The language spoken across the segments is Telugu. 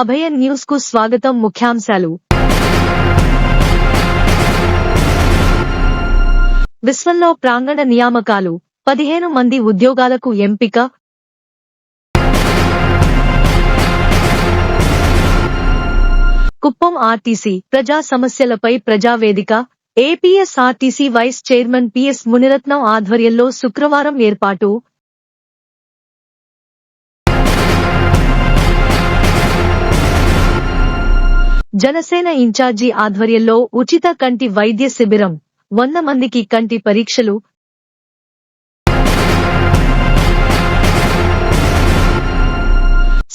అభయ న్యూస్కు స్వాగతం ముఖ్యాంశాలు. విశ్వంలో ప్రాంగణ నియామకాలు. పదిహేను మంది ఉద్యోగాలకు ఎంపిక. కుప్పం ఆర్టీసీ ప్రజా సమస్యలపై Prajavedika. APSRTC vice chairman PS Muniratnam ఆధ్వర్యంలో శుక్రవారం ఏర్పాటు. జనసేన ఇన్ఛార్జీ ఆధ్వర్యంలో ఉచిత కంటి వైద్య శిబిరం వంద మందికి కంటి పరీక్షలు.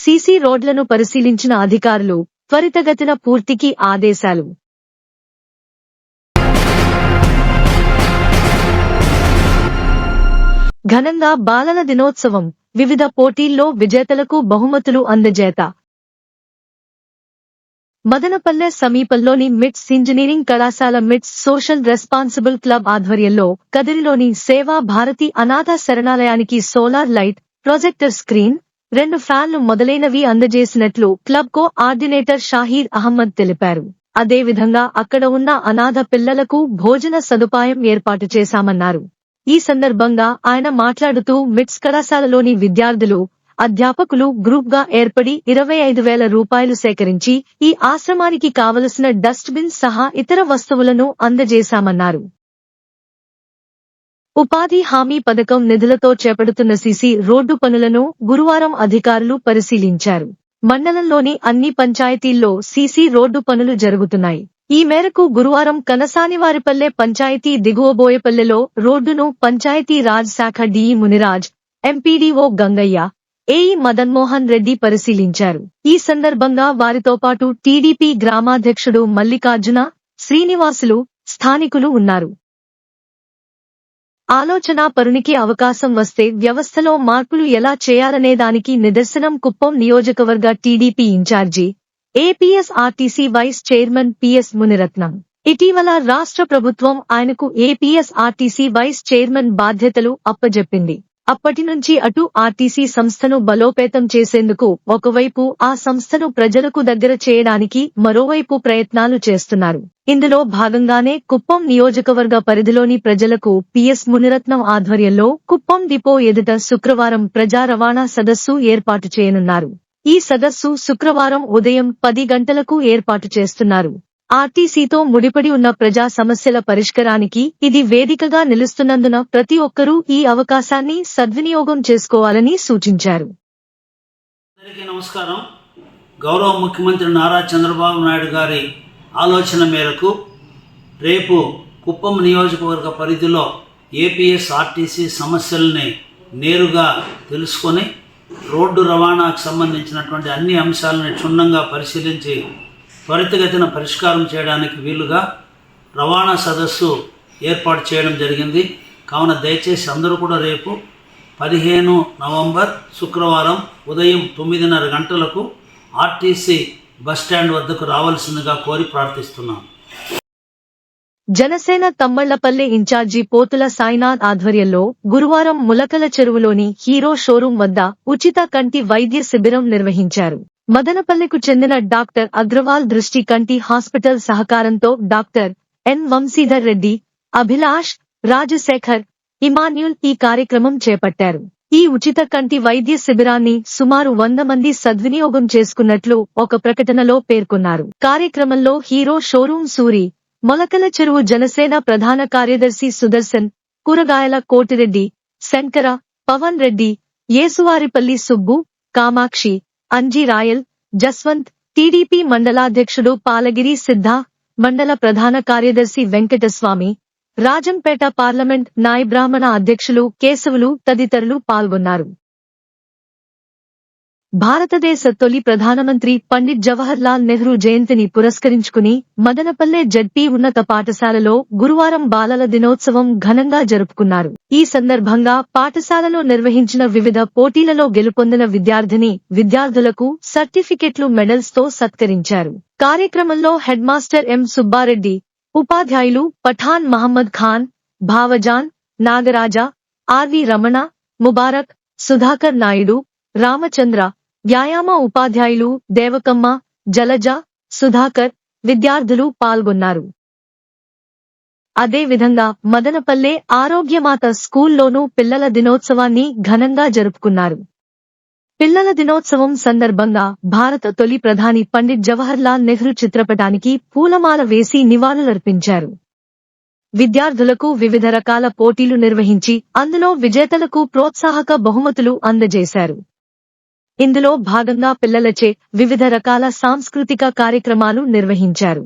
సీసీ రోడ్లను పరిశీలించిన అధికారులు త్వరితగతిన పూర్తికి ఆదేశాలు. ఘనంగా బాలల దినోత్సవం వివిధ పోటీల్లో విజేతలకు బహుమతులు అందజేత. మదనపల్లె సమీపంలోని మిట్స్ ఇంజనీరింగ్ కళాశాల మిట్స్ సోషల్ రెస్పాన్సిబుల్ క్లబ్ ఆధ్వర్యంలో కదిరిలోని సేవా భారతి అనాథ శరణాలయానికి సోలార్ లైట్ ప్రొజెక్టర్ స్క్రీన్ రెండు ఫ్యాన్లు మొదలైనవి అందజేసినట్లు club coordinator Shaheer Ahmed తెలిపారు. అదేవిధంగా అక్కడ ఉన్న అనాథ పిల్లలకు భోజన సదుపాయం ఏర్పాటు చేశామన్నారు. ఈ సందర్భంగా ఆయన మాట్లాడుతూ మిట్స్ కళాశాలలోని విద్యార్థులు అధ్యాపకులు గ్రూప్గా ఏర్పడి ఇరవై ఐదు వేల రూపాయలు సేకరించి ఈ ఆశ్రమానికి కావలసిన డస్ట్ బిన్ సహా ఇతర వస్తువులను అందజేశామన్నారు. ఉపాధి హామీ పథకం నిధులతో చేపడుతున్న సిసి రోడ్డు పనులను గురువారం అధికారులు పరిశీలించారు. మండలంలోని అన్ని పంచాయతీల్లో సీసీ రోడ్డు పనులు జరుగుతున్నాయి. ఈ మేరకు గురువారం కనసానివారిపల్లె పంచాయతీ దిగువబోయపల్లెలో రోడ్డును పంచాయతీ రాజ్ శాఖ DE Muniraj MPDO Gangaiah AE Madanmohan Reddy పరిశీలించారు. ఈ సందర్భంగా వారితో పాటు టీడీపీ గ్రామాధ్యక్షుడు మల్లికార్జున శ్రీనివాసులు స్థానికులు ఉన్నారు. ఆలోచన పరునికి అవకాశం వస్తే వ్యవస్థలో మార్పులు ఎలా చేయాలనే దానికి నిదర్శనం కుప్పం నియోజకవర్గ TDP incharge APSRTC vice chairman PS Muniratnam. ఇటీవల రాష్ట్ర ప్రభుత్వం ఆయనకు ఏపీఎస్ఆర్టీసీ వైస్ చైర్మన్ బాధ్యతలు అప్పజెప్పింది. అప్పటి నుంచి అటు ఆర్టీసీ సంస్థను బలోపేతం చేసేందుకు ఒకవైపు ఆ సంస్థను ప్రజలకు దగ్గర చేయడానికి మరోవైపు ప్రయత్నాలు చేస్తున్నారు. ఇందులో భాగంగానే కుప్పం నియోజకవర్గ పరిధిలోని ప్రజలకు పిఎస్ మునిరత్నం ఆధ్వర్యంలో కుప్పం డిపో ఎదుట శుక్రవారం ప్రజా రవాణా సదస్సు ఏర్పాటు చేయనున్నారు. ఈ సదస్సు శుక్రవారం ఉదయం పది గంటలకు ఏర్పాటు చేస్తున్నారు. ఆర్టీసీతో ముడిపడి ఉన్న ప్రజా సమస్యల పరిష్కారానికి ఇది వేదికగా నిలుస్తున్నందున ప్రతి ఒక్కరూ ఈ అవకాశాన్ని సద్వినియోగం చేసుకోవాలని సూచించారు. అందరికీ నమస్కారం. గౌరవ ముఖ్యమంత్రి నారా చంద్రబాబు నాయుడు గారి ఆలోచన మేరకు రేపు కుప్పం నియోజకవర్గ పరిధిలో ఏపీఎస్ ఆర్టీసీ సమస్యల్ని నేరుగా తెలుసుకొని రోడ్డు రవాణాకు సంబంధించినటువంటి అన్ని అంశాలని క్షుణ్ణంగా పరిశీలించి త్వరితగతిన పరిష్కారం చేయడానికి వీలుగా రవాణా సదస్సు ఏర్పాటు చేయడం జరిగింది. కావున దయచేసి అందరూ కూడా రేపు పదిహేను నవంబర్ శుక్రవారం ఉదయం తొమ్మిదిన్నర గంటలకు ఆర్టీసీ బస్టాండ్ వద్దకు రావాల్సిందిగా కోరి ప్రార్థిస్తున్నాం. జనసేన తమ్మళ్ళపల్లె ఇన్ఛార్జి పోతుల సాయినాథ్ ఆధ్వర్యంలో గురువారం ములకల చెరువులోని హీరో షోరూం వద్ద ఉచిత కంటి వైద్య శిబిరం నిర్వహించారు. మదనపల్లెకు చెందిన డాక్టర్ అగ్రవాల్ దృష్టి కంటి హాస్పిటల్ సహకారంతో doctor N Vamsidhar Reddy Abhilash Rajasekhar Emmanuel ఈ కార్యక్రమం చేపట్టారు. ఈ ఉచిత కంటి వైద్య శిబిరాన్ని సుమారు వంద మంది సద్వినియోగం చేసుకున్నట్లు ఒక ప్రకటనలో పేర్కొన్నారు. కార్యక్రమంలో హీరో షోరూం సూరి మొలకల చెరువు జనసేన ప్రధాన కార్యదర్శి సుదర్శన్ కూరగాయల కోటిరెడ్డి శంకర పవన్ రెడ్డి యేసువారిపల్లి సుబ్బు కామాక్షి అంజీ రాయల్ జస్వంత్ టీడీపీ మండలాధ్యక్షుడు పాలగిరి సిద్ధ మండల ప్రధాన కార్యదర్శి వెంకటస్వామి రాజంపేట పార్లమెంట్ నాయబ్రాహ్మణ అధ్యక్షులు కేశవులు తదితరులు పాల్గొన్నారు. భారతదేశ తొలి ప్రధానమంత్రి పండిట్ జవహర్ లాల్ నెహ్రూ జయంతిని పురస్కరించుకుని మదనపల్లె జడ్పీ ఉన్నత పాఠశాలలో గురువారం బాలల దినోత్సవం ఘనంగా జరుపుకున్నారు. ఈ సందర్భంగా పాఠశాలలో నిర్వహించిన వివిధ పోటీలలో గెలుపొందిన విద్యార్థిని విద్యార్థులకు సర్టిఫికెట్లు మెడల్స్తో సత్కరించారు. కార్యక్రమంలో హెడ్ మాస్టర్ ఎం సుబ్బారెడ్డి ఉపాధ్యాయులు పఠాన్ మహమ్మద్ ఖాన్ భావజాన్ నాగరాజ ఆర్వి రమణ ముబారక్ సుధాకర్ నాయుడు రామచంద్ర వ్యాయామ ఉపాధ్యాయులు దేవకమ్మ జలజ సుధాకర్ విద్యార్థులు పాల్గొన్నారు. అదేవిధంగా మదనపల్లె ఆరోగ్యమాత స్కూల్లోనూ పిల్లల దినోత్సవాన్ని ఘనంగా జరుపుకున్నారు. పిల్లల దినోత్సవం సందర్భంగా భారత తొలి ప్రధాని పండిట్ జవహర్లాల్ నెహ్రూ చిత్రపటానికి పూలమాల వేసి నివాళులర్పించారు. విద్యార్థులకు వివిధ రకాల పోటీలు నిర్వహించి అందులో విజేతలకు ప్రోత్సాహక బహుమతులు అందజేశారు. ఇందులో భాగంగా పిల్లలచే వివిధ రకాల సాంస్కృతిక కార్యక్రమాలు నిర్వహించారు.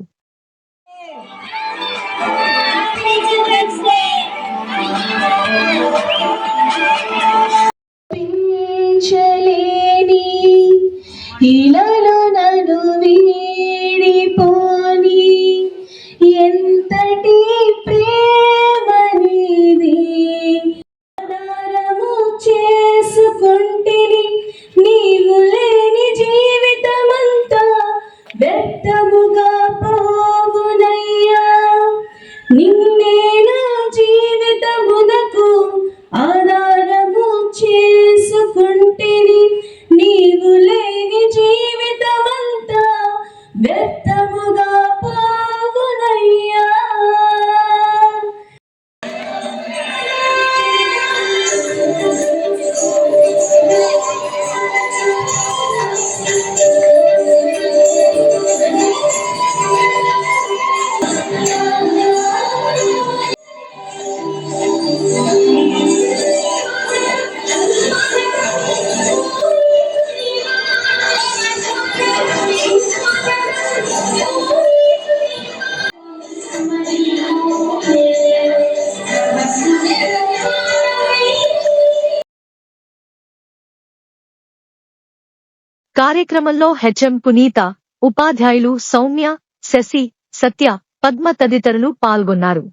కార్యక్రమంలో హెచ్ఎం పునీత ఉపాధ్యాయులు సౌమ్య శశి సత్య పద్మ తదితరులు పాల్గొన్నారు.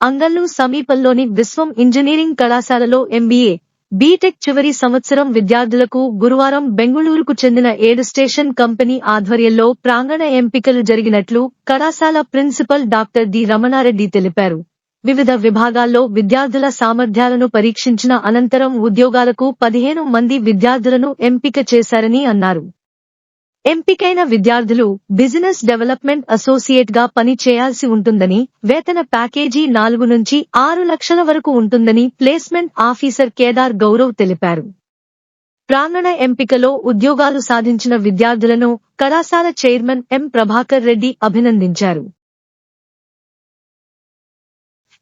అంగల్లు సమీపంలోని విశ్వం ఇంజనీరింగ్ కళాశాలలో ఎంబీఏ బీటెక్ చివరి సంవత్సరం విద్యార్థులకు గురువారం బెంగుళూరుకు చెందిన ఏడు స్టేషన్ కంపెనీ ఆధ్వర్యంలో ప్రాంగణ ఎంపికలు జరిగినట్లు కళాశాల ప్రిన్సిపల్ డాక్టర్ డి రమణారెడ్డి తెలిపారు. వివిధ విభాగాల్లో విద్యార్థుల సామర్థ్యాలను పరీక్షించిన అనంతరం ఉద్యోగాలకు పదిహేను మంది విద్యార్థులను ఎంపిక చేశారని అన్నారు. ఎంపికైన విద్యార్థులు బిజినెస్ డెవలప్మెంట్ అసోసియేట్గా పని చేయాల్సి ఉంటుందని వేతన ప్యాకేజీ నాలుగు నుంచి ఆరు లక్షల వరకు ఉంటుందని ప్లేస్మెంట్ ఆఫీసర్ కేదార్ గౌరవ్ తెలిపారు. ప్రాంగణ ఎంపికలో ఉద్యోగాలు సాధించిన విద్యార్థులను కళాశాల చైర్మన్ ఎం ప్రభాకర్ రెడ్డి అభినందించారు.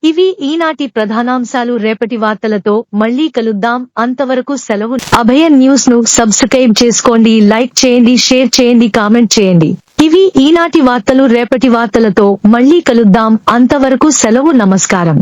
ఇవి ఈనాటి ప్రధానాంశాలు. రేపటి వార్తలతో మళ్ళీ కలుద్దాం. అంతవరకు సెలవు. అభయ న్యూస్ను సబ్స్క్రైబ్ చేసుకోండి లైక్ చేయండి షేర్ చేయండి కామెంట్ చేయండి. ఇవి ఈనాటి వార్తలు. రేపటి వార్తలతో మళ్ళీ కలుద్దాం. అంతవరకు సెలవు. నమస్కారం.